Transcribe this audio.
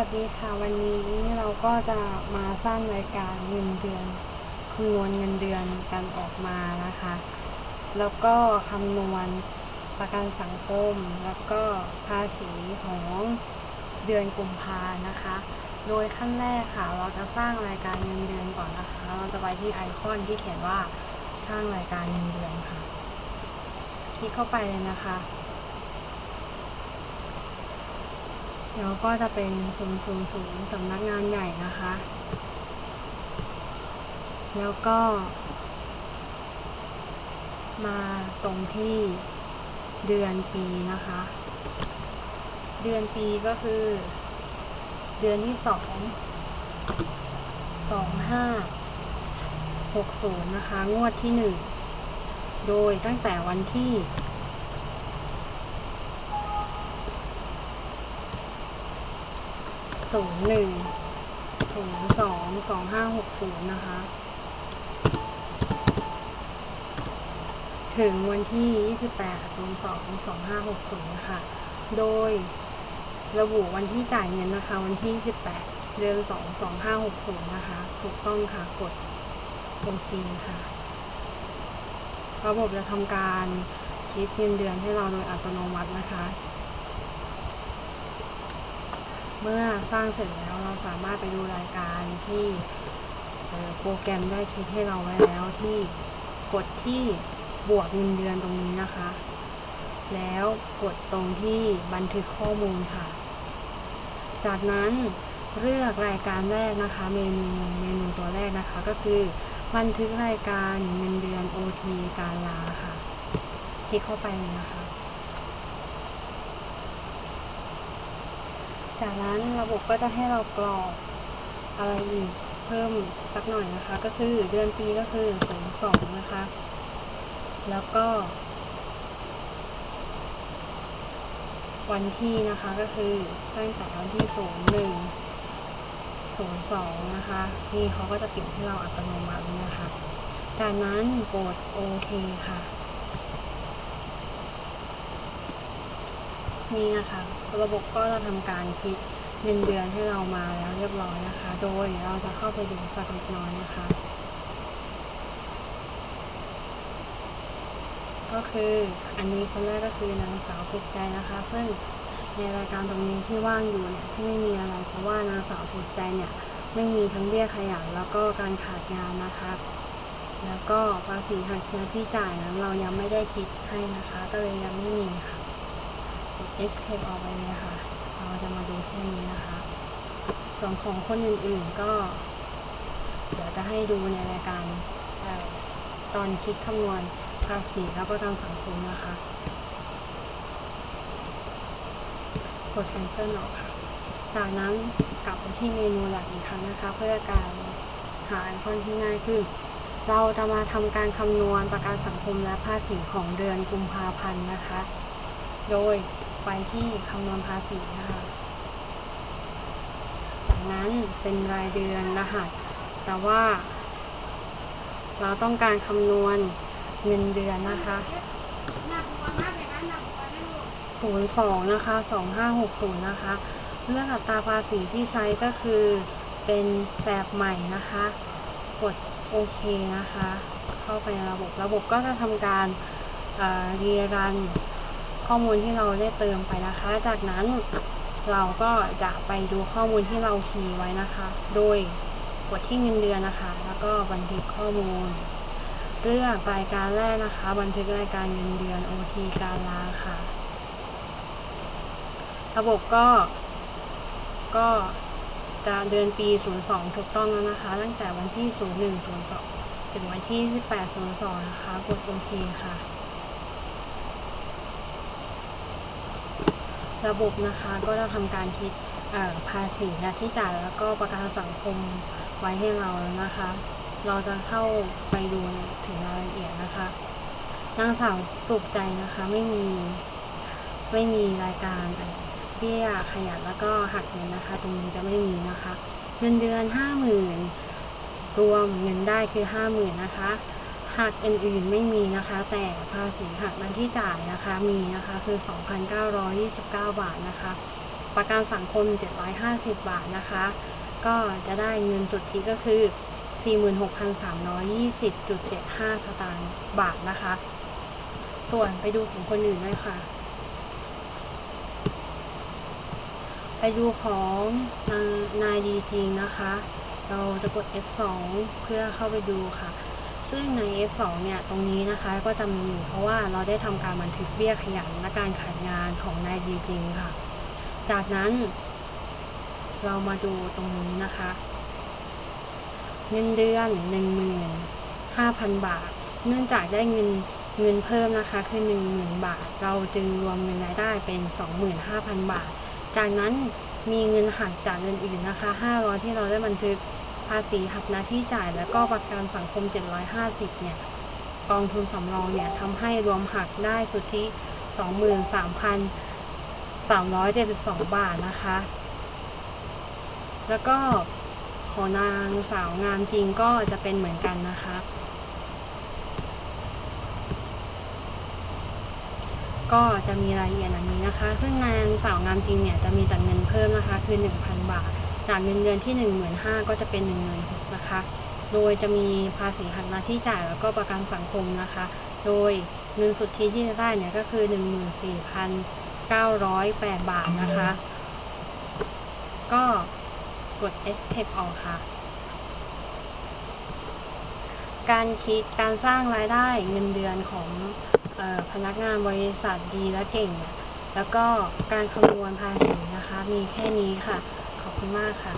วัสดีค่ะ วันนี้เราก็จะมาสร้างรายการเงินเดือนคำนวณเงินเดือนกันออกมานะคะ แล้วก็คำนวณประกันสังคม แล้วก็ภาษีของเดือนกุมภานะคะ โดยขั้นแรกค่ะ เราจะสร้างรายการเงินเดือนก่อนนะคะ เราจะไปที่ไอคอนที่เขียนว่าสร้างรายการเงินเดือนค่ะ คลิกเข้าไปเลยนะคะ แล้วก็จะเป็น000สำนักงานใหญ่นะคะ แล้วก็ มาตรงที่เดือนปีนะคะ เดือนปีก็คือ เดือนที่สองสองห้าหกศูนย์นะคะ งวดที่หนึ่งโดยตั้งแต่วันที่ ศูนย์หนึ่งศูนย์สองสองห้าหกศูนย์นะคะ ถึงวันที่ยี่สิบแปดศูนย์สองสองห้าหกศูนย์ค่ะ โดยระบุวันที่จ่ายเงินนะคะ วันที่ยี่สิบแปดเดือนสองสองห้าหกศูนย์นะคะ ถูกต้องค่ะ กดโอเคค่ะ ระบบจะทำการคิดเงินเดือนให้เราโดยอัตโนมัตินะคะ เมื่อสร้างเสร็จแล้วเราสามารถไปดูรายการที่โปรแกรมได้คิดให้เราไว้แล้วที่กดที่บวกเงินเดือนตรงนี้นะคะ แล้วกดตรงที่บันทึกข้อมูลค่ะ จากนั้นเลือกรายการแรกนะคะ เมนูเมนูตัวแรกนะคะก็คือ บันทึกรายการเงินเดือน OT การลาค่ะ คลิกเข้าไปเลยนะคะ จากนั้นระบบก็จะให้เรากรอกอะไรอีกเพิ่มสักหน่อยนะคะ ก็คือเดือนปีก็คือศูนย์สองนะคะ แล้วก็ วันที่นะคะก็คือตั้งแต่วันที่ศูนย์หนึ่งศูนย์สองนะคะนี่เขาก็จะปิดให้เราอัตโนมัตินะคะ จากนั้นกดโอเคค่ะ นี่นะคะระบบก็จะทำการคิดเงินเดือนให้เรามาแล้วเรียบร้อยนะคะ โดยเราจะเข้าไปดูสักเล็กน้อยนะคะ ก็คืออันนี้คนแรกก็คือนางสาวสุขใจนะคะซึ่งในรายการตรงนี้ที่ว่างอยู่เนี่ยที่ไม่มีอะไรเพราะว่านางสาวสุขใจเนี่ยไม่มีทั้งเบี้ยขยันแล้วก็การขาดงานนะคะ แล้วก็ภาษีหักเงินที่จ่ายนั้นเรายังไม่ได้คิดให้นะคะ ก็เลยยังไม่มีค่ะ กด escape ออกไปเลยค่ะ เราจะมาดูแค่นี้นะคะ ส่วนของคนอื่นๆก็ เดี๋ยวจะให้ดูในรายการตอนคิดคำนวณภาษีและประกันสังคมนะคะ กด cancel ออกค่ะ จากนั้นกลับไปที่เมนูหลักอีกครั้งนะคะ เพื่อการหาไอคอนที่ง่ายขึ้น เราจะมาทำการคำนวณประกันสังคมและภาษีของเดือนกุมภาพันธ์นะคะ โดย ไปที่คำนวณภาษีนะคะจากนั้นเป็นรายเดือนรหัส แต่ว่า เราต้องการคำนวณเงินเดือนนะคะ02นะคะ2560นะคะ เรื่องอัตราภาษีที่ใช้ก็คือเป็นแบบใหม่นะคะ กดโอเคนะคะ เข้าไปในระบบระบบก็จะทำการเอ่อรีรัน ข้อมูลที่เราได้เติมไปนะคะ จากนั้นเราก็จะไปดูข้อมูลที่เราคีย์ไว้นะคะ โดยกดที่เงินเดือนนะคะ แล้วก็บันทึกข้อมูล เลือกรายการแรกนะคะ บันทึกรายการเงินเดือน OT การลาค่ะ ระบบก็ ก็จะเดือนปี 02 ถูกต้องแล้วนะคะ ตั้งแต่วันที่ 0102 ถึงวันที่ 1802 นะคะ กดโอเคค่ะ ระบบนะคะก็จะทำการคิดเอ่อภาษีและที่จ่ายแล้วก็ประกันสังคมไว้ให้เรานะคะ เราจะเข้าไปดูถึงรายละเอียดนะคะนางสาวสุขใจนะคะไม่มีไม่มีรายการเอ่อเบี้ยขยันแล้วก็หักเงินนะคะ ตรงนี้จะไม่มีนะคะ เงินเดือนห้าหมื่นรวมเงินได้คือห้าหมื่นนะคะ หักอื่นๆไม่มีนะคะ แต่ภาษีหักนั้นที่จ่ายนะคะมีนะคะคือ 2,929 บาทนะคะ ประกันสังคม 750 บาทนะคะ ก็จะได้เงินสุทธิก็คือ 46,320.75 สตางค์บาทนะคะ ส่วนไปดูของคนอื่นด้วยค่ะ ไปดูของนางนายดีจริงนะคะ เราจะกด F2 เพื่อเข้าไปดูค่ะ ซึ่งใน F2 เนี่ยตรงนี้นะคะก็จะมีเพราะว่าเราได้ทำการบันทึกเบี้ยขยันและการขาดงานของนายดีจริงค่ะ จากนั้น เรามาดูตรงนี้นะคะ เงินเดือน15,000 บาท เนื่องจากได้เงินเงินเพิ่มนะคะคือ10,000 บาท เราจึงรวมเงินรายได้เป็น 25,000 บาท จากนั้นมีเงินหักจากเงินอื่นนะคะ 500 ที่เราได้บันทึก ภาษีหักหน้าที่จ่ายแล้วก็ประกันสังคม 750 เนี่ย กองทุนสำรองเนี่ยทำให้รวมหักได้สุทธิ 23,372 บาทนะคะ แล้วก็ของนางสาวงามจริงก็จะเป็นเหมือนกันนะคะ ก็จะมีรายละเอียดอันนี้นะคะ ซึ่งนางสาวงามจริงเนี่ยจะมีแต่เงินเพิ่มนะคะคือ 1,000 บาท จากเงินเดือนที่ 15,000ก็จะเป็น16,000นะคะ โดยจะมีภาษีหักหน้าที่จ่ายแล้วก็ประกันสังคมนะคะ โดยเงินสุทธิที่จะได้เนี่ยก็คือ 14,908 บาทนะคะ ก็กด escape ออกค่ะ การคิดการสร้างรายได้เงินเดือนของออพนักงานบริษัทดีและเก่ง แล้วก็การคำนวณภาษีนะคะ มีแค่นี้ค่ะ คุณมากค่ะ